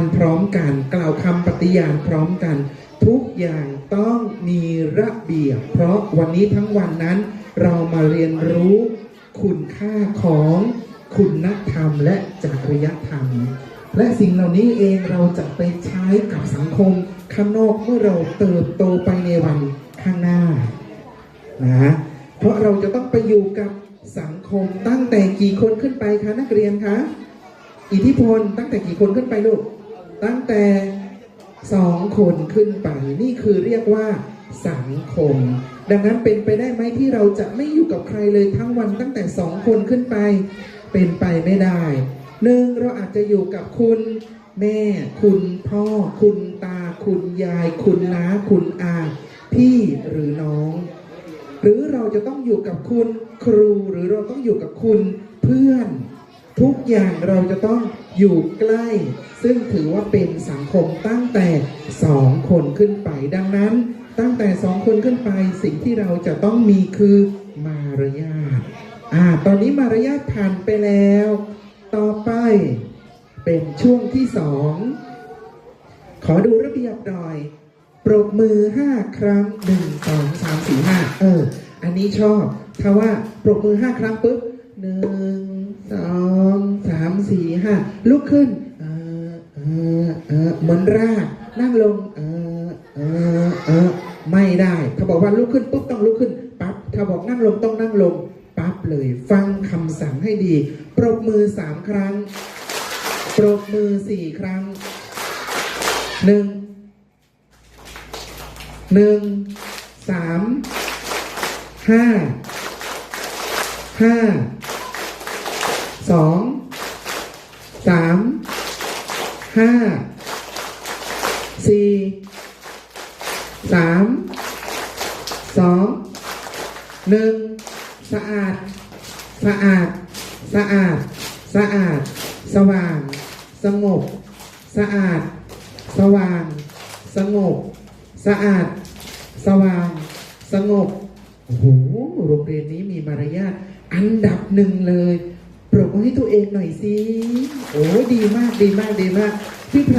านพร้อมกัน กล่าวคำปฏิญาณพร้อมกัน ทุกอย่างต้องมีระเบียบ เพราะวันนี้ทั้งวันนั้น เรามาเรียนรู้คุณค่าของคุณธรรมและจริยธรรม และสิ่งเหล่านี้เองเราจะไปใช้กับสังคมข้างนอกเมื่อเราเติบโตไปในวันข้างหน้านะเพราะเราจะต้องไปอยู่กับสังคมตั้งแต่กี่คนขึ้นไปคะนักเรียนคะอิทธิพลตั้งแต่กี่คนขึ้นไปลูก ตั้งแต่สองคนขึ้นไป นี่คือเรียกว่าสังคม ดังนั้นเป็นไปได้ไหมที่เราจะไม่อยู่กับใครเลยทั้งวันตั้งแต่สองคนขึ้นไป เป็นไปไม่ได้หนึ่งเราอาจจะอยู่กับคุณแม่ คุณพ่อ คุณตา คุณยาย คุณน้า คุณอา พี่หรือน้อง หรือเราจะต้องอยู่กับคุณครูหรือเราต้องอยู่กับคุณเพื่อน ทุกอย่างเราจะต้องอยู่ใกล้ ซึ่งถือว่าเป็นสังคมตั้งแต่สองคนขึ้นไป ดังนั้น ตั้งแต่สองคนขึ้นไปสิ่งที่เราจะต้องมีคือมารยาทอ่าตอนนี้มารยาทผ่านไปแล้ว ต่อไปเป็นช่วงที่สองขอดูระเบียบหน่อย ปรบมือห้าครั้งหนึ่งสองสามสี่ห้าเออ อันนี้ชอบ ถ้าว่าปรบมือห้าครั้งปุ๊บ หนึ่งสองสามสี่ห้าลุกขึ้นเออเออเออเหมือนรากนั่งลงเออเออเออไม่ได้ ถ้าบอกว่าลุกขึ้นปุ๊บต้องลุกขึ้นปั๊บถ้าบอกนั่งลงต้องนั่งลงปั๊บเลย ฟังคำสั่งให้ดี ปรบมือสามครั้ง ปรบมือสี่ครั้งหนึ่งหนึ่งสามห้าห้า สองสามห้าสี่สามสองหนึ่งสะอาด สะอาด สะอาด สะอาด สว่าง สงบ สะอาด สว่าง สงบ สะอาด สว่าง สงบโอ้โหโรงเรียนนี้มีมารยาทอันดับหนึ่งเลย ปรบมือให้ตัวเองหน่อยสิ โอ้ดีมากดีมากดีมากพี่พรา